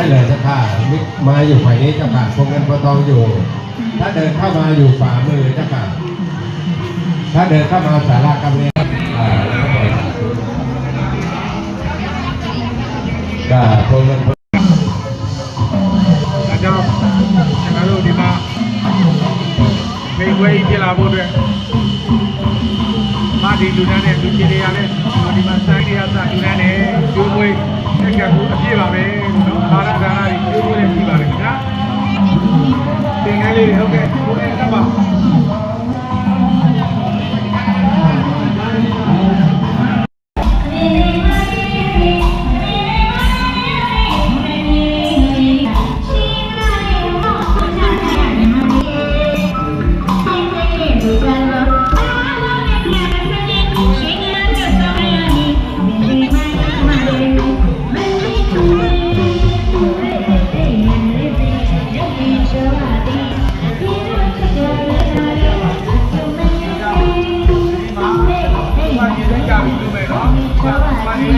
นั่เลยเจ้าค่ะมาอยู่ฝ่ายนี้เจ้าค่ะพวกเงินพอตองอยู่ ถ้าเดินเข้ามาอยู่ฝ่ามือเจ้าค่ะถ้าเดินเข้ามาสารากรรมเนี่ยก็พวกเงินอาจารย์ฉันก็รู้ดีมากไม่เว้ยที่ลาบุตร ဒီလူတန်းနဲ့လူချင်းတွေကလည်းဒီမှာစိုင်းတွေကစလူတန်းနဲ့ကျိုးမွေးတက်ကကူအပြည့်ပါပဲနော်ဘာသာဒါနတွေကျိုးမွေးနဲ့ပြီးပါတယ်ခင်ဗျာသင်္ကန်းလေးတွေဟုတ်ကဲ့ ဒီစိတ်ကပြီးလို့ပဲနော်။ဘာလို့လဲဒီ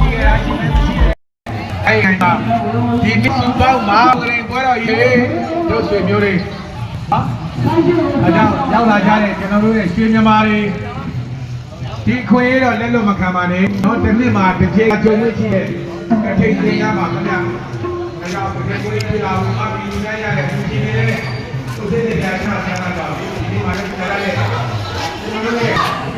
ဒီရာရှင်နဲ့ရှိတယ်။အဲ့ဒီမှာဒီမစ်စုပေါင်းမှာဝင်ရင်ပွဲတော်ရေတို့ဆွေမျိုးတွေဟာအကြောင်းရောက်လာကြတဲ့ကျွန်တော်တို့ရဲ့ရွှေမြန်မာတွေဒီခွေတော့လက်လို့မခံပါနဲ့။တော့တစ်နှစ်မှာတစ်ချိန်ကြုံရရှိတဲ့တစ်ချိန်သင်ရပါခင်ဗျာ။ဒါကြောင့်ဒီကိုကြီးလာလို့အပီးနေရတဲ့သူကြီးတွေလည်းသူစိတ်တွေကြားချတာပါဘူး။ဒီမှာလည်းကြားရတယ်။ကျွန်တော်တို့